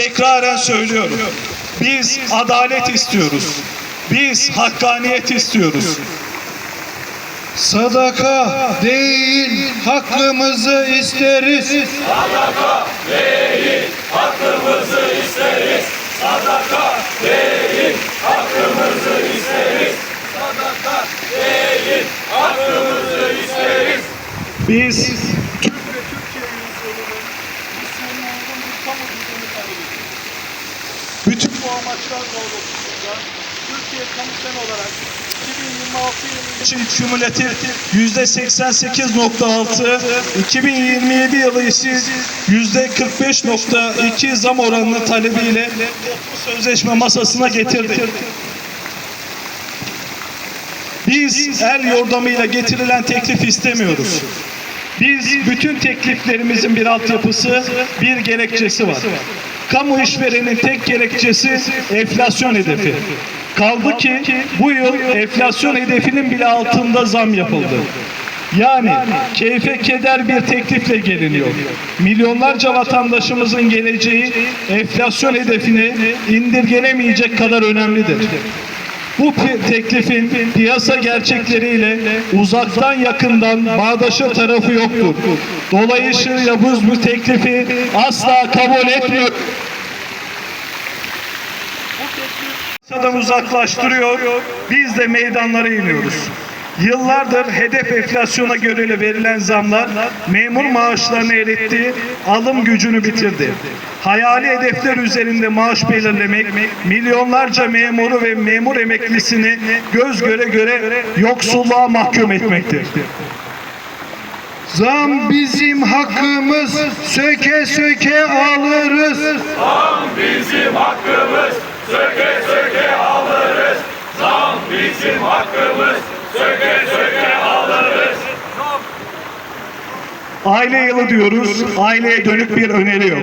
tekraren söylüyorum. Biz adalet istiyoruz. Biz hakkaniyet istiyoruz. Sadaka değil hakkımızı isteriz. Biz bütün bu amaçlar doğrultusunda Türkiye Kamu Sen olarak 2026 yılı için kümülatif yüzde 88.6, 2027 yılı için yüzde 45.2 zam oranını talebiyle sözleşme masasına getirdik. Biz el yordamıyla getirilen teklif istemiyoruz. Biz bütün tekliflerimizin bir altyapısı, bir gerekçesi var. Kamu işverenin tek gerekçesi enflasyon hedefi. Kaldı ki bu yıl enflasyon hedefinin bile altında zam yapıldı. Yani keyfe keder bir teklifle geliniyor. Milyonlarca vatandaşımızın geleceği enflasyon hedefini indirgenemeyecek kadar önemlidir. Bu teklifin piyasa gerçekleriyle uzaktan yakından bağdaşır tarafı yoktur. Dolayısıyla bu teklifi asla kabul etmiyoruz. Piyasadan uzaklaştırıyor, biz de meydanlara iniyoruz. Yıllardır hedef enflasyona göre verilen zamlar memur maaşlarını eritti, alım gücünü bitirdi. Hayali hedefler üzerinde maaş belirlemek, milyonlarca memuru ve memur emeklisini göz göre göre yoksulluğa mahkum etmektir. Zam bizim hakkımız, söke söke alırız. bizim hakkımız söke söke alırız. Zam bizim hakkımız söke söke alırız. Aile yılı diyoruz, aileye dönük bir öneri yok.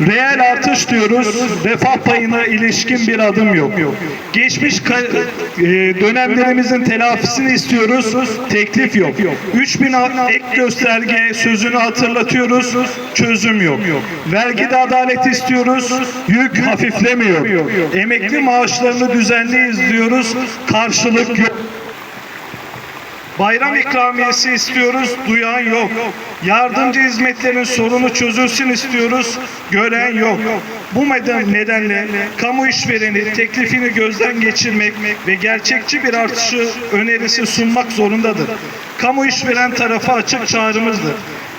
Reel artış diyoruz, refah payına ilişkin bir adım yok. Geçmiş e, dönemlerimizin telafisini istiyoruz, teklif yok. 3000 a- ek gösterge sözünü hatırlatıyoruz, çözüm yok. Vergide adalet istiyoruz, yük hafiflemiyor. Emekli maaşlarını düzenli izliyoruz, karşılık yok. Bayram ikramiyesi istiyoruz, duyan yok. Yardımcı hizmetlerin sorunu çözülsün istiyoruz, gören yok. Bu neden- nedenle kamu işvereni teklifini gözden geçirmek ve gerçekçi bir artışı önerisi sunmak zorundadır. Kamu işveren tarafı açık çağrımızdır.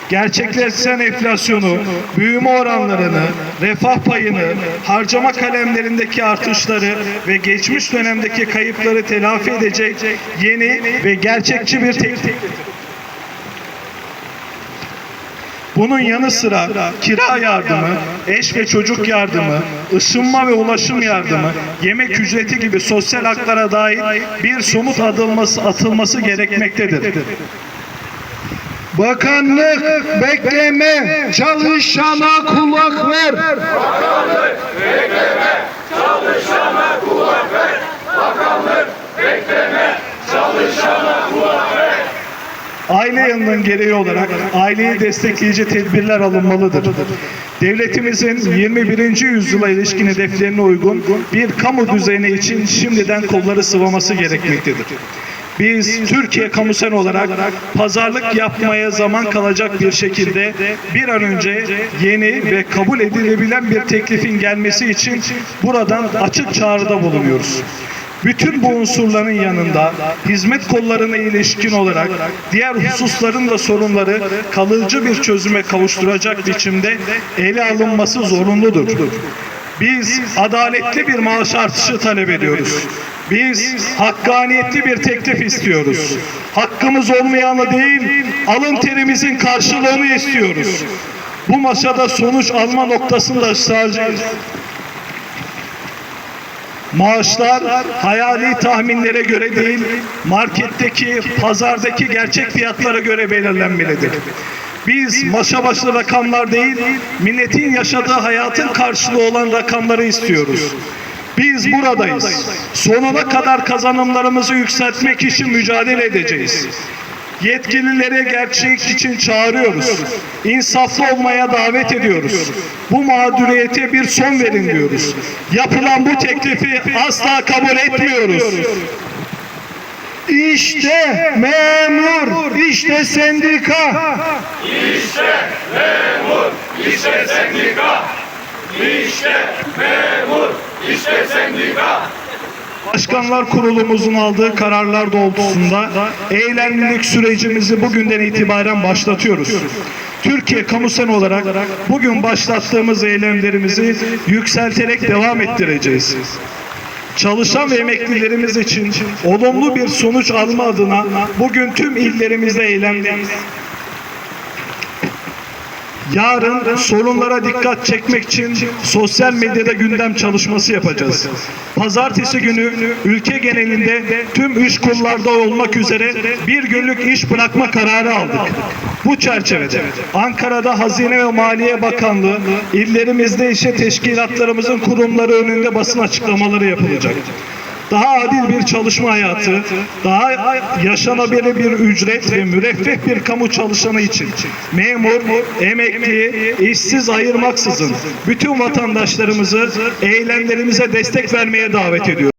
Gerçekleşen enflasyonu, büyüme oranlarını, refah payını, harcama kalemlerindeki artışları ve geçmiş dönemdeki kayıpları telafi edecek yeni ve gerçekçi bir teklif. Bunun yanı sıra kira yardımı, eş ve çocuk yardımı, ısınma ve ulaşım yardımı, yemek ücreti gibi sosyal haklara dair bir somut adılması, atılması gerekmektedir. Bakanlık bekleme, çalışana kulak ver. Aile yanının gereği olarak aileyi destekleyici tedbirler alınmalıdır. Devletimizin 21. yüzyıla ilişkin hedeflerine uygun bir kamu düzeni için şimdiden kolları sıvaması gerekmektedir. Biz Türkiye Kamusen olarak pazarlık yapmaya zaman kalacak bir şekilde bir an önce yeni ve kabul edilebilen bir teklifin gelmesi için buradan açık çağrıda bulunuyoruz. Bütün bu unsurların yanında hizmet kollarına ilişkin olarak diğer hususların da sorunları kalıcı bir çözüme kavuşturacak biçimde ele alınması zorunludur. Biz adaletli bir maaş artışı talep ediyoruz. Biz hakkaniyetli bir teklif istiyoruz. Hakkımız olmayanı değil, alın terimizin karşılığını istiyoruz. Bu masada sonuç alma noktasında ısrarcıyız. Maaşlar hayali tahminlere göre değil, marketteki, pazardaki gerçek fiyatlara göre belirlenmelidir. Biz maşa başlı rakamlar değil, milletin yaşadığı hayatın karşılığı olan rakamları istiyoruz. Biz buradayız. Sonuna kadar kazanımlarımızı yükseltmek için mücadele edeceğiz. Yetkililere gerçek için çağırıyoruz. İnsaflı olmaya davet ediyoruz. Bu mağduriyete bir son verin diyoruz. Yapılan bu teklifi asla kabul etmiyoruz. İşte memur, işte sendika. İşte memur, işte sendika. İşte memur, işte sendika. Başkanlar Kurulumuzun aldığı kararlar doğrultusunda eylemlilik sürecimizi bugünden itibaren başlatıyoruz. Türkiye Kamusen olarak bugün başlattığımız eylemlerimizi yükselterek devam ettireceğiz. Çalışan ve emeklilerimiz için olumlu bir sonuç alma adına bugün tüm illerimizde eylemdeyiz. Yarın sorunlara dikkat çekmek için sosyal medyada gündem çalışması yapacağız. Pazartesi günü ülke genelinde tüm iş kollarda olmak üzere bir günlük iş bırakma kararı aldık. Bu çerçevede Ankara'da Hazine ve Maliye Bakanlığı illerimizde işe teşkilatlarımızın kurumları önünde basın açıklamaları yapılacak daha adil bir çalışma hayatı, daha yaşanabilir bir ücret ve müreffeh bir kamu çalışanı için memur, emekli, işsiz ayırmaksızın bütün vatandaşlarımızı eylemlerimize destek vermeye davet ediyoruz.